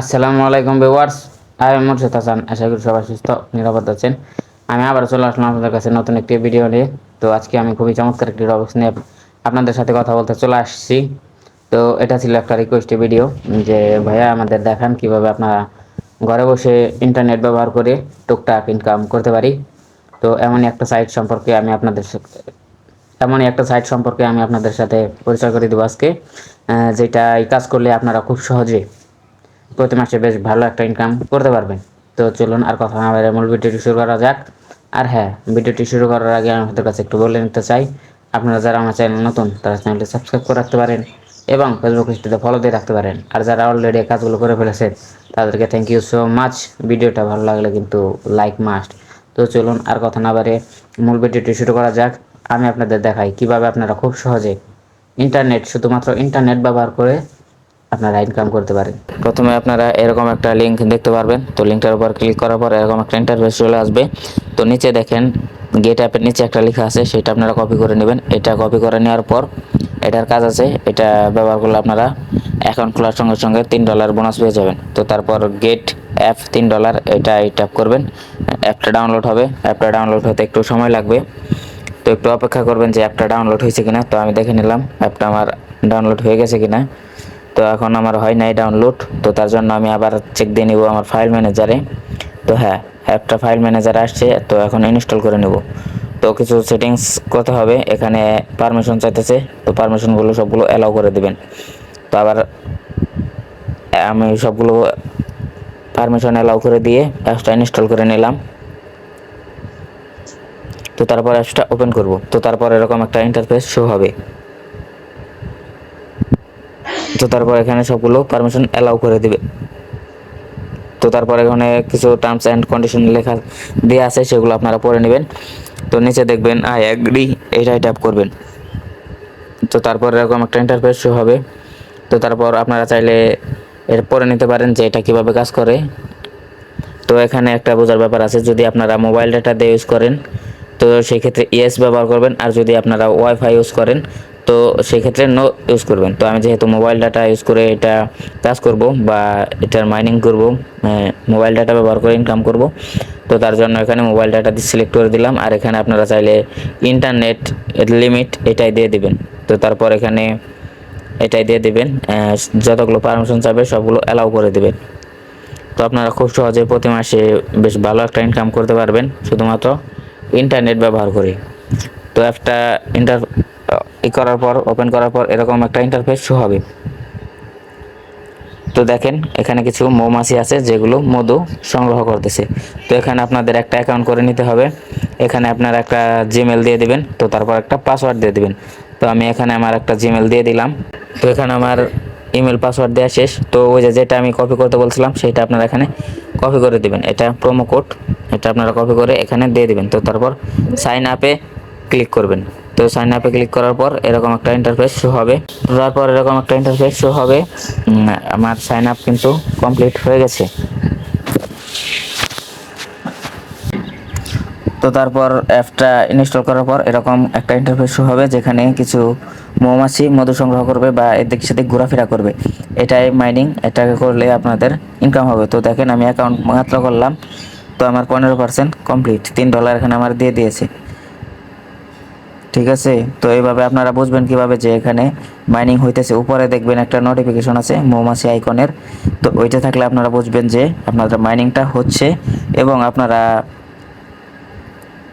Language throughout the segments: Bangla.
আসসালামু আলাইকুম ভিউয়ার্স, আমি মুর্শিদ হাসান। আশা করি সবাই সুস্থ, নিরাপদ আছেন। আমি আবার চলে আসলাম আপনাদের কাছে নতুন একটি ভিডিও নিয়ে। তো আজকে আমি খুবই চমৎকার একটি অবস্থা নিয়ে আপনাদের সাথে কথা বলতে চলে আসছি। তো এটা ছিল একটা রিকোয়েস্টের ভিডিও যে ভাইয়া আমাদের দেখান কীভাবে আপনারা ঘরে বসে ইন্টারনেট ব্যবহার করে টুকটাক ইনকাম করতে পারি। তো এমনই একটা সাইট সম্পর্কে আমি আপনাদের এমনই একটা সাইট সম্পর্কে আমি আপনাদের সাথে পরিচয় করে দেবো আজকে যেটা এই কাজ করলে আপনারা খুব সহজে প্রতি মাসে বেশ ভালো একটা ইনকাম করতে পারবেন। তো চলুন আর কথা না বাইরে মূল ভিডিওটি শুরু করা যাক। আর হ্যাঁ ভিডিওটি শুরু করার আগে আমি আপনাদের কাছে একটু বলে নিতে চাই, আপনারা যারা আমার চ্যানেল নতুন, তারা চ্যানেলটি সাবস্ক্রাইব করে রাখতে পারেন এবং ফেসবুক পেজটিতে ফলো দিয়ে রাখতে পারেন। আর যারা অলরেডি কাজগুলো করে ফেলেছেন, তাদেরকে থ্যাংক ইউ সো মাচ ভিডিওটা ভালো লাগলে কিন্তু লাইক মাস্ট তো চলুন আর কথা না বাড়ে মূল ভিডিওটি শুরু করা যাক। আমি আপনাদের দেখাই কীভাবে আপনারা খুব সহজে ইন্টারনেট শুধুমাত্র ইন্টারনেট ব্যবহার করে আপনারা ইনকাম করতে পারেন। প্রথমে আপনারা এরকম একটা লিঙ্ক দেখতে পারবেন। তো লিঙ্কটার উপর ক্লিক করার পর এরকম একটা ইন্টারফেস চলে আসবে। তো নিচে দেখেন গেট অ্যাপের নিচে একটা লেখা আছে, সেটা আপনারা কপি করে নেবেন। এটা কপি করে নেওয়ার পর এটার কাজ আছে, এটা ব্যবহার করলে আপনারা অ্যাকাউন্ট খোলার সঙ্গে সঙ্গে তিন ডলার বোনাস পেয়ে যাবেন। তো তারপর গেট অ্যাপ তিন ডলার এটা ট্যাপ করবেন। অ্যাপটা ডাউনলোড হবে। অ্যাপটা ডাউনলোড হতে একটু সময় লাগবে। তো একটু অপেক্ষা করবেন যে অ্যাপটা ডাউনলোড হয়েছে কিনা। তো আমি দেখে নিলাম অ্যাপটা আমার ডাউনলোড হয়ে গেছে কিনা। তো এখন আমার হয় নাই ডাউনলোড তো তার জন্য আমি আবার চেক দিয়ে নিব আমার ফাইল ম্যানেজারে তো হ্যাঁ অ্যাপটা ফাইল ম্যানেজার আসছে, তো এখন ইনস্টল করে নেব। তো কিছু সেটিংস করতে হবে, এখানে পারমিশন চাইতেছে, তো পারমিশনগুলো সবগুলো অ্যালাউ করে দেবেন। তো আবার আমি সবগুলো পারমিশন অ্যালাউ করে দিয়ে অ্যাপসটা ইনস্টল করে নিলাম। তো তারপর অ্যাপসটা ওপেন করব। তো তারপর এরকম একটা ইন্টারফেস শো হবে। তো তারপর এখানে সবগুলো পারমিশন অ্যালাউ করে দিবে। তো তারপর এখানে কিছু টার্মস অ্যান্ড কন্ডিশন লেখা দেওয়া আছে, সেগুলো আপনারা পড়ে নেবেন। তো নিচে দেখবেন আই অ্যাগ্রি এটাই ট্যাপ করবেন। তো তারপর এরকম একটা ইন্টারফেস হবে। তো তারপর আপনারা চাইলে এর পরে নিতে পারেন যে এটা কীভাবে কাজ করে। তো এখানে একটা বোঝার ব্যাপার আছে, যদি আপনারা মোবাইল ডাটা দিয়ে ইউজ করেন, তো সেই ক্ষেত্রে ইয়েস ব্যবহার করবেন, আর যদি আপনারা ওয়াইফাই ইউজ করেন তো সেই ক্ষেত্রে নো ইউজ করবেন। তো আমি যেহেতু মোবাইল ডাটা ইউজ করে এটা কাজ করব বা এটার মাইনিং করব মোবাইল ডাটা ব্যবহার করে ইনকাম করব, তো তার জন্য এখানে মোবাইল ডাটা সিলেক্ট করে দিলাম। আর এখানে আপনারা চাইলে ইন্টারনেট লিমিট এটাই দিয়ে দিবেন। তো তারপর এখানে এটাই দিয়ে দিবেন যতগুলো পারমিশন চাবে সবগুলো অ্যালাউ করে দিবেন। তো আপনারা খুব সহজে প্রতি মাসে বেশ ভালো একটা ইনকাম করতে পারবেন, শুধুমাত্র ইন্টারনেট ব্যবহার করে তো একটা ইন্টার ই করার পর ওপেন করার পর এরকম একটা ইন্টারফেস শো হবে। তো দেখেন, এখানে কিছু মৌমাছি আছে যেগুলো মধু সংগ্রহ করতেছে। তো এখানে আপনাদের একটা অ্যাকাউন্ট করে নিতে হবে। এখানে আপনার একটা জিমেল দিয়ে দিবেন, তো তারপর একটা পাসওয়ার্ড দিয়ে দিবেন। তো আমি এখানে আমার একটা জিমেল দিয়ে দিলাম। তো এখানে আমার ইমেল পাসওয়ার্ড দেওয়া শেষ। তো ওই যে যেটা আমি কপি করতে বলছিলাম, সেটা আপনারা এখানে কপি করে দিবেন। এটা প্রোমো কোড এটা আপনারা কপি করে এখানে দিয়ে দিবেন। তো তারপর সাইন আপে ক্লিক করবেন। তো সাইন আপে ক্লিক করার পর এরকম একটা ইন্টারফেস শো হবে। তারপর এরকম একটা ইন্টারফেস শো হবে। আমার সাইন আপ কিন্তু কমপ্লিট হয়ে গেছে। তো তারপর অ্যাপটা ইনস্টল করার পর এরকম একটা ইন্টারফেস শো হবে যেখানে কিছু মৌমাছি মধু সংগ্রহ করবে বা এদিক সেদিক ঘোরাফেরা করবে। এটাই মাইনিং এটাকে করলে আপনাদের ইনকাম হবে। তো দেখেন আমি অ্যাকাউন্ট মাত্র করলাম। তো আমার পনেরো পার্সেন্ট কমপ্লিট তিন ডলার এখানে আমার দিয়ে দিয়েছে। ঠিক আছে? তো এইভাবে আপনারা বুঝবেন কীভাবে যে এখানে মাইনিং হইতেছে। উপরে দেখবেন একটা নোটিফিকেশন আছে, মৌমাছি আইকনের তো ওইটা থাকলে আপনারা বুঝবেন যে আপনাদের মাইনিংটা হচ্ছে এবং আপনারা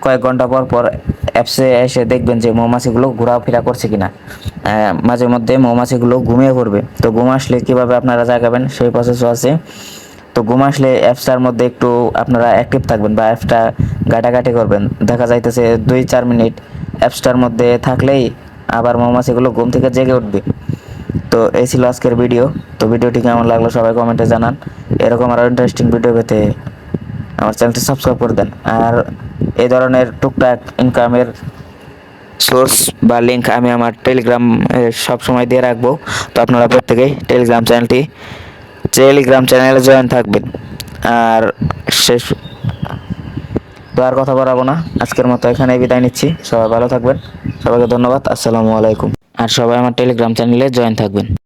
কয়েক ঘণ্টা পর পর অ্যাপসে এসে দেখবেন যে মৌমাছিগুলো ঘোরাফেরা করছে কিনা। মাঝে মধ্যে মৌমাছিগুলো ঘুমিয়ে পড়বে। তো ঘুম আসলে কীভাবে আপনারা জাগাবেন সেই প্রসেসও আছে। তো ঘুম আসলে অ্যাপসটার মধ্যে একটু আপনারা অ্যাক্টিভ থাকবেন বা অ্যাপসটা ঘাটাঘাটি করবেন। দেখা যাইতেছে দুই চার মিনিট অ্যাপসটার মধ্যে থাকলেই আবার মৌমাছিগুলো ঘুম থেকে জেগে উঠবে। তো এই ছিল আজকের ভিডিও। তো ভিডিওটি কেমন লাগল সবাই কমেন্টে জানান। এরকম আরও ইন্টারেস্টিং ভিডিও পেতে আমার চ্যানেলটি সাবস্ক্রাইব করে দেন। আর এই ধরনের টুকটাক ইনকামের সোর্স বা লিঙ্ক আমি আমার টেলিগ্রাম সব সময় দিয়ে রাখব। তো আপনারা প্রত্যেকেই টেলিগ্রাম চ্যানেলটি টেলিগ্রাম চ্যানেলে জয়েন থাকবেন। আর শেষ তো আর কথা বাড়াবো না। আজকের মতো এখানে বিদায় নিচ্ছি। সবাই ভালো থাকবেন। সবাইকে ধন্যবাদ। আসসালামু আলাইকুম। আর সবাই আমার টেলিগ্রাম চ্যানেলে জয়েন থাকবেন।